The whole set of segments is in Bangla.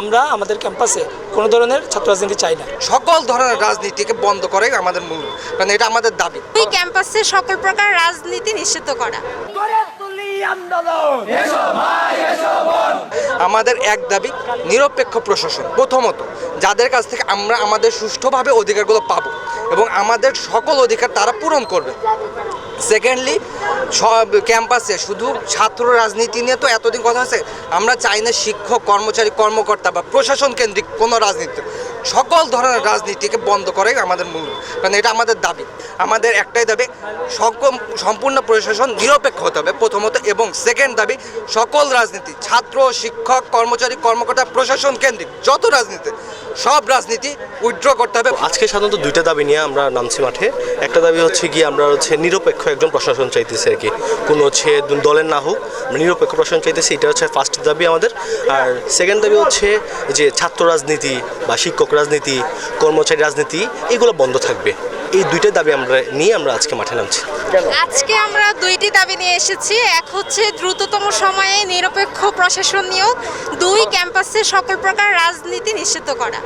আমরা আমাদের ক্যাম্পাসে কোনো ধরনের ছাত্র রাজনীতি চাই না। সকল ধরনের রাজনীতিকে বন্ধ করে আমাদের মূল কারণ এটা আমাদের দাবি। ওই ক্যাম্পাসে সকল প্রকার রাজনীতি নিষিদ্ধ করা। আমাদের এক দাবি নিরপেক্ষ প্রশাসন। প্রথমত যাদের কাছ থেকে আমরা আমাদের সুষ্ঠুভাবে অধিকারগুলো পাবো এবং আমাদের সকল অধিকার তারা পূরণ করবে। সেকেন্ডলি সব ক্যাম্পাসে শুধু ছাত্র রাজনীতি নিয়ে তো এতদিন কথা আছে আমরা চাই না শিক্ষক, কর্মচারী, কর্মকর্তা বা প্রশাসন কেন্দ্রিক কোনো রাজনীতি। সকল ধরনের রাজনীতিকে বন্ধ করাই আমাদের মূল, কারণ এটা আমাদের দাবি। আমাদের একটাই দাবি, সকম, সম্পূর্ণ প্রশাসন নিরপেক্ষ হতে হবে, প্রথমত, এবং সেকেন্ড দাবি, সকল রাজনীতি, ছাত্র, শিক্ষক, কর্মচারী, কর্মকর্তা, প্রশাসন কেন্দ্রিক, যত রাজনীতি, সব রাজনীতি উইথড্র করতে হবে। আজকে সাধারণত দুইটা দাবি নিয়ে আমরা নামছি মাঠে। একটা দাবি হচ্ছে কি আমরা হচ্ছে নিরপেক্ষ একজন প্রশাসন চাইতেছি আর কি। কোনো হচ্ছে দলের না হোক নিরপেক্ষ প্রশাসন চাইতেছি, এটা হচ্ছে ফার্স্ট দাবি আমাদের। আর সেকেন্ড দাবি হচ্ছে যে ছাত্র রাজনীতি বা শিক্ষক রাজনীতি, কর্মচারী রাজনীতি, এগুলো বন্ধ থাকবে। এই দুইটা দাবি আমরা নিয়ে আমরা আজকে মাঠে নামছি। আজকে আমরা দুইটি দাবি নিয়ে এসেছি। এক হচ্ছে দ্রুততম সময়ে নিরপেক্ষ প্রশাসন নিয়োগ, দুই ক্যাম্পাসে সকল প্রকার রাজনীতি নিষিদ্ধ করা।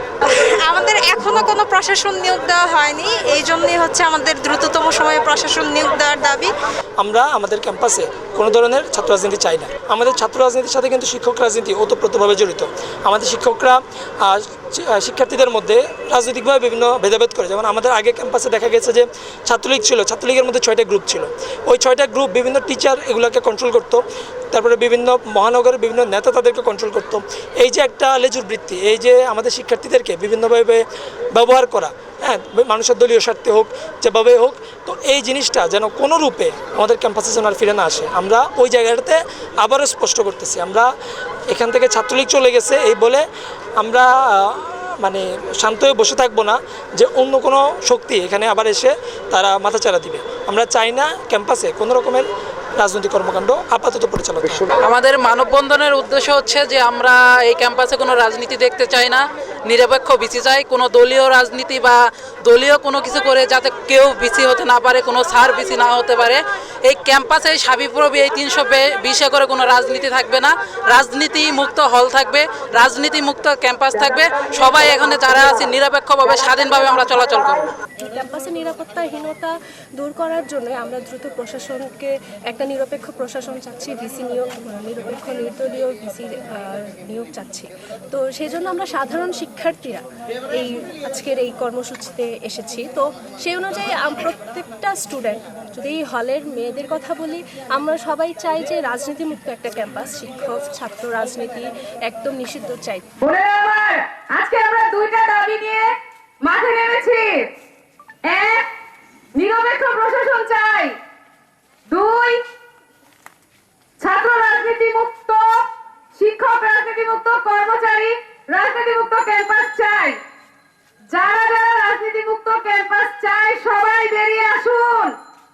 আমাদের এখনও কোনো প্রশাসন নিয়োগ দেওয়া হয়নি, এই জন্যই হচ্ছে আমাদের দ্রুততম সময়ে প্রশাসন নিয়োগ দেওয়ার দাবি। আমরা আমাদের ক্যাম্পাসে কোনো ধরনের ছাত্র রাজনীতি চাই না। আমাদের ছাত্র রাজনীতির সাথে কিন্তু শিক্ষক রাজনীতি ওতপ্রোতভাবে জড়িত। আমাদের শিক্ষকরা শিক্ষার্থীদের মধ্যে রাজনৈতিকভাবে বিভিন্ন ভেদাভেদ করে। যেমন আমাদের আগে ক্যাম্পাসে দেখা গেছে যে ছাত্রলীগ ছিল, ছাত্রলীগের মধ্যে ছয়টা গ্রুপ ছিল। ওই ছয়টা গ্রুপ বিভিন্ন টিচার এগুলোকে কন্ট্রোল করতো, তারপরে বিভিন্ন মহানগরের বিভিন্ন নেতা তাদেরকে কন্ট্রোল করতো। এই যে একটা লেজুর বৃত্তি, এই যে আমাদের শিক্ষার্থীদেরকে বিভিন্নভাবে ব্যবহার করা হ্যাঁ মানুষের দলীয় স্বার্থে হোক যেভাবে হোক, তো এই জিনিসটা যেন কোনো রূপে আমাদের ক্যাম্পাসে যেন আর ফিরে না আসে। আমরা ওই জায়গাটাতে আবারও স্পষ্ট করতেছি, আমরা এখান থেকে ছাত্রলীগ চলে গেছে এই বলে আমরা মানে শান্ত হয়ে বসে থাকব না যে অন্য কোনো শক্তি এখানে আবার এসে তারা মাথা মাথাচাড়া দিবে। আমরা চাই না ক্যাম্পাসে কোনো রকমের রাজনৈতিক কর্মকাণ্ড আপাতত পরিচালনা আমাদের মানববন্ধনের উদ্দেশ্য হচ্ছে যে আমরা এই ক্যাম্পাসে কোনো রাজনীতি দেখতে চাই না। নিরপেক্ষ বিসি চাই, কোনো দলীয় রাজনীতি বা দলীয় কোনো কিছু করে যাতে কেউ বিসি হতে না পারে, কোনো সার বিসি না হতে পারে। এই ক্যাম্পাসে সাবিপ্রবি এই তিনশো বিশে করে কোনো রাজনীতি থাকবে না। রাজনীতি মুক্ত হল থাকবে রাজনীতি মুক্ত ক্যাম্পাস থাকবে। সবাই এখানে যারা আছে, নিরপেক্ষভাবে, স্বাধীনভাবে আমরা চলাচল করব। ক্যাম্পাসে নিরাপত্তাহীনতা দূর করার জন্য আমরা দ্রুত প্রশাসনকে, একটা নিরপেক্ষ প্রশাসন চাচ্ছি, ভিসি নিয়োগ, নিরপেক্ষ নির্দলীয় ভিসি নিয়োগ চাচ্ছি। তো সেই জন্য আমরা সাধারণ শিক্ষার্থীরা এই আজকের এই কর্মসূচিতে এসেছি। তো সেই অনুযায়ী প্রত্যেকটা স্টুডেন্ট যদি এই হলের মেয়েদের কথা বলি, আমরা সবাই চাই যে রাজনীতি মুক্ত একটা ক্যাম্পাস শিক্ষক, ছাত্র রাজনীতি একদম নিষিদ্ধ চাই। আজকে আমরা দুইটা দাবি নিয়ে মাঠে নেমেছি এক নিরপেক্ষ প্রশাসন চাই দুই ছাত্র রাজনীতি মুক্ত শিক্ষক রাজনীতি মুক্ত কর্মচারী রাজনীতি মুক্ত ক্যাম্পাস